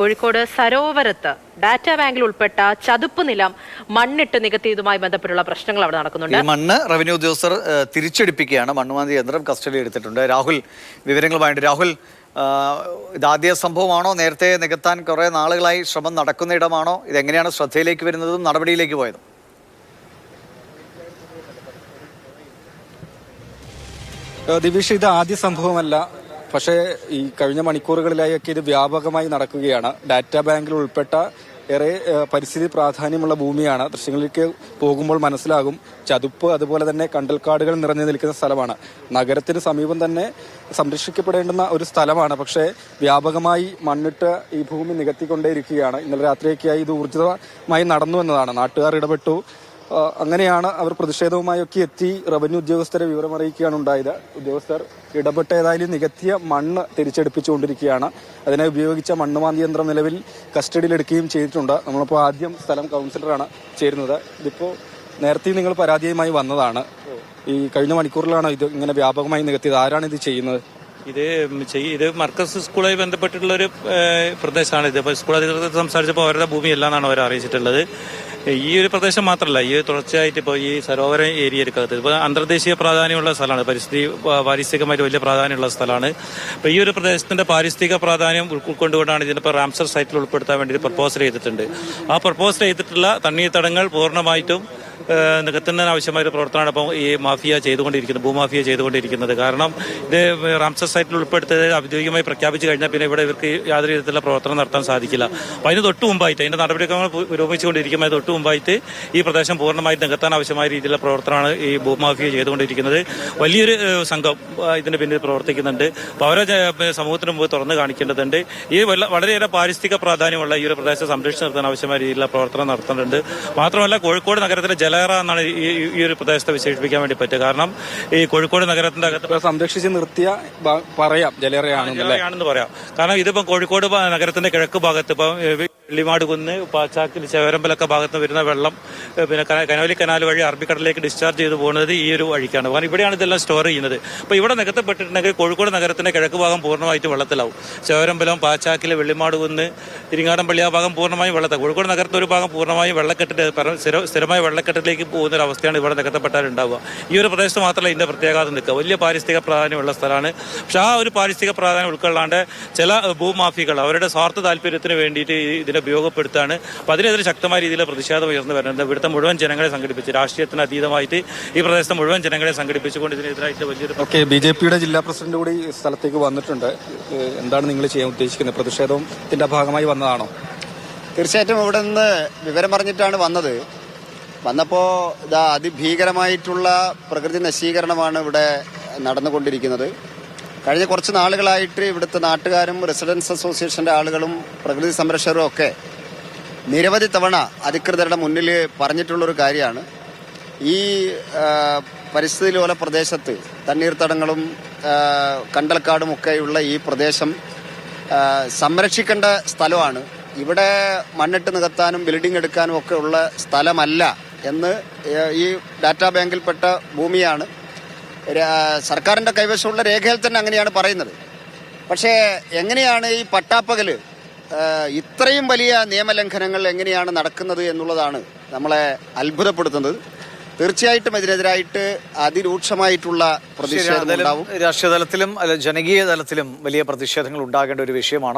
Kozhikode സരോവരത്ത് data ബാങ്കിൽ ഉൾപ്പെട്ട ചതുപ്പ് നിലം മണ്ണിട്ട് നികത്തിയതുമായി ബന്ധപ്പെട്ടുള്ള പ്രശ്നങ്ങൾ അവിടെ നടക്കുന്നുണ്ട്. ഈ മണ്ണ് റവന്യൂ ഉദ്യോഗസ്ഥർ തിരിച്ചെടുപ്പിക്കുകയാണ്. മണ്ണുമാന്തി യന്ത്രം കസ്റ്റഡി എടുത്തിട്ടുണ്ട്. രാഹുൽ വിവരങ്ങളുമായിട്ട് രാഹുൽ ഇതാദ്യ സംഭവമാണോ? നേരത്തെ നികത്താൻ കുറേ നാളുകളായി ശ്രമം നടക്കുന്ന ഇടമാണോ? ഇതെങ്ങനെയാണ് ശ്രദ്ധയിലേക്ക് വരുന്നതും നടപടിയിലേക്ക് പോയതും? ദിവിഷ് ഇത് ആദ്യ സംഭവമല്ല. പക്ഷേ ഈ കഴിഞ്ഞ മണിക്കൂറുകളിലായൊക്കെ ഇത് വ്യാപകമായി നടക്കുകയാണ്. ഡാറ്റാ ബാങ്കിൽ ഉൾപ്പെട്ട ഏറെ പരിസ്ഥിതി പ്രാധാന്യമുള്ള ഭൂമിയാണ്. ദൃശ്യങ്ങളിലേക്ക് പോകുമ്പോൾ മനസ്സിലാകും ചതുപ്പ് അതുപോലെ തന്നെ കണ്ടൽക്കാടുകൾ നിറഞ്ഞു നിൽക്കുന്ന സ്ഥലമാണ്. നഗരത്തിന് സമീപം തന്നെ സംരക്ഷിക്കപ്പെടേണ്ടുന്ന ഒരു സ്ഥലമാണ്. പക്ഷേ വ്യാപകമായി മണ്ണിട്ട് ഈ ഭൂമി നികത്തിക്കൊണ്ടേയിരിക്കുകയാണ്. ഇന്നലെ രാത്രിയൊക്കെയായി ഇത് ഊർജിതമായി നടന്നു എന്നതാണ്. നാട്ടുകാർ ഇടപെട്ടു. അങ്ങനെയാണ് അവർ പ്രതിഷേധവുമായൊക്കെ എത്തി റവന്യൂ ഉദ്യോഗസ്ഥരെ വിവരമറിയിക്കുകയാണ് ഉണ്ടായത്. ഉദ്യോഗസ്ഥർ ഇടപെട്ട് ഏതായാലും നികത്തിയ മണ്ണ് തിരിച്ചെടുപ്പിച്ചുകൊണ്ടിരിക്കുകയാണ്. അതിനെ ഉപയോഗിച്ച മണ്ണ് യന്ത്രം നിലവിൽ കസ്റ്റഡിയിലെടുക്കുകയും ചെയ്തിട്ടുണ്ട്. നമ്മളിപ്പോൾ ആദ്യം സ്ഥലം കൗൺസിലറാണ് ചേരുന്നത്. ഇതിപ്പോൾ നേരത്തെ നിങ്ങൾ പരാതിയുമായി വന്നതാണ്. ഈ കഴിഞ്ഞ മണിക്കൂറിലാണ് ഇത് ഇങ്ങനെ വ്യാപകമായി നികത്തിയത്? ആരാണ് ഇത് ചെയ്യുന്നത്? ഇത് ഇത് മർക്കസ് സ്കൂളുമായി ബന്ധപ്പെട്ടിട്ടുള്ള ഒരു പ്രദേശമാണ് ഇത്. അപ്പോൾ സ്കൂൾ അധികൃതർ സംസാരിച്ചപ്പോൾ അവരുടെ ഭൂമിയല്ല എന്നാണ് അവർ അറിയിച്ചിട്ടുള്ളത്. ഈ ഒരു പ്രദേശം മാത്രമല്ല ഈ തുടർച്ചയായിട്ട് ഇപ്പോൾ ഈ സരോവര ഏരിയ എടുക്കാത്തത്. ഇപ്പോൾ അന്തർദേശീയ പ്രാധാന്യമുള്ള സ്ഥലമാണ്. പരിസ്ഥിതി പാരിസ്ഥിതികമായിട്ട് വലിയ പ്രാധാന്യമുള്ള സ്ഥലമാണ്. അപ്പോൾ ഈ ഒരു പ്രദേശത്തിന്റെ പാരിസ്ഥിതിക പ്രാധാന്യം ഉൾക്കൊണ്ടുകൊണ്ടാണ് ഇതിനിപ്പോൾ റാംസർ സൈറ്റിൽ ഉൾപ്പെടുത്താൻ വേണ്ടി പ്രപ്പോസൽ ചെയ്തിട്ടുണ്ട്. ആ പ്രപ്പോസൽ ചെയ്തിട്ടുള്ള തണ്ണീർത്തടങ്ങൾ പൂർണമായിട്ടും നികത്തുന്നതിന് ആവശ്യമായ ഒരു പ്രവർത്തനമാണ് ഇപ്പോൾ ഈ മാഫിയ ചെയ്തുകൊണ്ടിരിക്കുന്നത് ഭൂമാഫിയ ചെയ്തുകൊണ്ടിരിക്കുന്നത്. കാരണം ഇത് റാംസർ സൈറ്റിൽ ഉൾപ്പെടുത്തത് ഔദ്യോഗികമായി പ്രഖ്യാപിച്ചു കഴിഞ്ഞാൽ പിന്നെ ഇവിടെ ഇവർക്ക് യാതൊരു വിധത്തിലുള്ള പ്രവർത്തനം നടത്താൻ സാധിക്കില്ല. അപ്പോൾ അതിന് തൊട്ട് മുമ്പായിട്ട് അതിന്റെ നടപടിക്രമങ്ങൾ പു- പുരോഗമിച്ചുകൊണ്ടിരിക്കുമ്പോൾ തൊട്ട് മുമ്പായിട്ട് ഈ പ്രദേശം പൂർണമായി നികത്താൻ ആവശ്യമായ രീതിയിലുള്ള പ്രവർത്തനമാണ് ഈ ഭൂമാഫിയ ചെയ്തുകൊണ്ടിരിക്കുന്നത്. വലിയൊരു സംഘം ഇതിന് പിന്നിൽ പ്രവർത്തിക്കുന്നുണ്ട്. അപ്പോൾ അവരെ സമൂഹത്തിന് മുമ്പ് തുറന്നു കാണിക്കേണ്ടതുണ്ട്. ഈ വളരെയേറെ പാരിസ്ഥിതിക പ്രാധാന്യമുള്ള ഈ ഒരു പ്രദേശം സംരക്ഷിച്ചു നിർത്താൻ ആവശ്യമായ രീതിയിലുള്ള പ്രവർത്തനം നടത്തുന്നുണ്ട്. മാത്രമല്ല കോഴിക്കോട് നഗരത്തിലെ ജലഹറ എന്നാണ് ഈ ഒരു പ്രദേശത്തെ വിശേഷിപ്പിക്കാൻ വേണ്ടി പറ്റുക. കാരണം ഈ കോഴിക്കോട് നഗരത്തിന്റെ അകത്ത് സംരക്ഷിച്ച് നിർത്തിയ പറയാം ജലേറയാണ് ജലേറയാണെന്ന് പറയാം. കാരണം ഇതിപ്പം കോഴിക്കോട് നഗരത്തിന്റെ കിഴക്ക് ഭാഗത്ത് ഇപ്പം ഏ, വെള്ളിമാട് കുന്ന് പാച്ചാക്കിൽ ചേവരമ്പലൊക്കെ ഭാഗത്ത് വരുന്ന വെള്ളം പിന്നെ കനോലി കനാൽ വഴി അറബിക്കടലിലേക്ക് ഡിസ്ചാർജ് ചെയ്ത് പോകുന്നത് ഈ ഒരു വഴിക്കാണ്. കാരണം ഇവിടെയാണ് ഇതെല്ലാം സ്റ്റോർ ചെയ്യുന്നത്. അപ്പൊ ഇവിടെ നികത്തപ്പെട്ടിട്ടുണ്ടെങ്കിൽ കോഴിക്കോട് നഗരത്തിന്റെ കിഴക്ക് ഭാഗം പൂർണമായിട്ട് വെള്ളത്തിലാവും. ചേവരമ്പലം പാച്ചാക്കിൽ വെള്ളിമാട് കുന്ന് ഇരിങ്ങാടൻപള്ളി ആ ഭാഗം പൂർണമായും വെള്ളത്തിൽ കോഴിക്കോട് നഗരത്തിന്റെ ഒരു ഭാഗം പൂർണമായും സ്ഥിര- സ്ഥിരമായ വെള്ളക്കെട്ടിലേക്ക് പോകുന്ന ഒരു അവസ്ഥയാണ് ഇവിടെ നികത്തപ്പെട്ടാൽ ഉണ്ടാവുക ഈ ഒരു പ്രദേശത്ത് മാത്രമല്ല ഇതിന്റെ പ്രത്യേകത നിൽക്കുക. വലിയ പാരിസ്ഥിതിക പ്രാധാന്യമുള്ള സ്ഥലമാണ്. പക്ഷെ ആ ഒരു പാരിസ്ഥിതിക പ്രാധാന്യം ഉൾക്കൊള്ളാണ്ട് ചില ഭൂമാഫികൾ അവരുടെ സ്വാർത്ഥ താല്പര്യത്തിന് വേണ്ടിയിട്ട് ഈ ഇതിനെ ഉപയോഗപ്പെടുത്താണ്. അപ്പൊ അതിനെതിരെ ശക്തമായ രീതിയിൽ പ്രതിഷേധം ഉയർന്നു വരുന്നത് ഇവിടുത്തെ മുഴുവൻ ജനങ്ങളെ സംഘടിപ്പിച്ച് രാഷ്ട്രീയത്തിന് അതീതമായിട്ട് ഈ പ്രദേശത്തെ മുഴുവൻ ജനങ്ങളെ സംഘടിപ്പിച്ചുകൊണ്ട് ഇതിനെതിരായിട്ട് വലിയൊരു ഓക്കെ ബി ജെ പിയുടെ ജില്ലാ പ്രസിഡന്റ് കൂടി സ്ഥലത്തേക്ക് വന്നിട്ടുണ്ട്. എന്താണ് നിങ്ങൾ ചെയ്യാൻ ഉദ്ദേശിക്കുന്നത്? പ്രതിഷേധത്തിന്റെ ഭാഗമായി വന്നതാണോ? തീർച്ചയായിട്ടും ഇവിടെ നിന്ന് വിവരം പറഞ്ഞിട്ടാണ് വന്നത്. വന്നപ്പോൾ ഇതാ അതിഭീകരമായിട്ടുള്ള പ്രകൃതി നശീകരണമാണ് ഇവിടെ നടന്നുകൊണ്ടിരിക്കുന്നത്. കഴിഞ്ഞ കുറച്ച് നാളുകളായിട്ട് ഇവിടുത്തെ നാട്ടുകാരും റെസിഡൻസ് അസോസിയേഷന്റെ ആളുകളും പ്രകൃതി സംരക്ഷകരും ഒക്കെ നിരവധി തവണ അധികൃതരുടെ മുന്നിൽ പറഞ്ഞിട്ടുള്ളൊരു കാര്യമാണ്. ഈ പരിസ്ഥിതി ലോല പ്രദേശത്ത് തണ്ണീർത്തടങ്ങളും കണ്ടൽക്കാടും ഒക്കെയുള്ള ഈ പ്രദേശം സംരക്ഷിക്കേണ്ട സ്ഥലമാണ്. ഇവിടെ മണ്ണിട്ട് നികത്താനും ബിൽഡിംഗ് എടുക്കാനും ഒക്കെ ഉള്ള സ്ഥലമല്ല എന്ന് ഈ ഡാറ്റാ ബാങ്കിൽപ്പെട്ട ഭൂമിയാണ്. സർക്കാരിന്റെ കൈവശമുള്ള രേഖയിൽ തന്നെ അങ്ങനെയാണ് പറയുന്നത്. പക്ഷേ എങ്ങനെയാണ് ഈ പട്ടാപ്പകൽ ഇത്രയും വലിയ നിയമലംഘനങ്ങൾ എങ്ങനെയാണ് നടക്കുന്നത് എന്നുള്ളതാണ് നമ്മളെ അത്ഭുതപ്പെടുത്തുന്നത്. തീർച്ചയായിട്ടും ഇതിനെതിരായിട്ട് അതിരൂക്ഷമായിട്ടുള്ള പ്രതിഷേധം രാഷ്ട്രീയ തലത്തിലും ജനകീയ തലത്തിലും വലിയ പ്രതിഷേധങ്ങൾ ഉണ്ടാകേണ്ട ഒരു വിഷയമാണ്?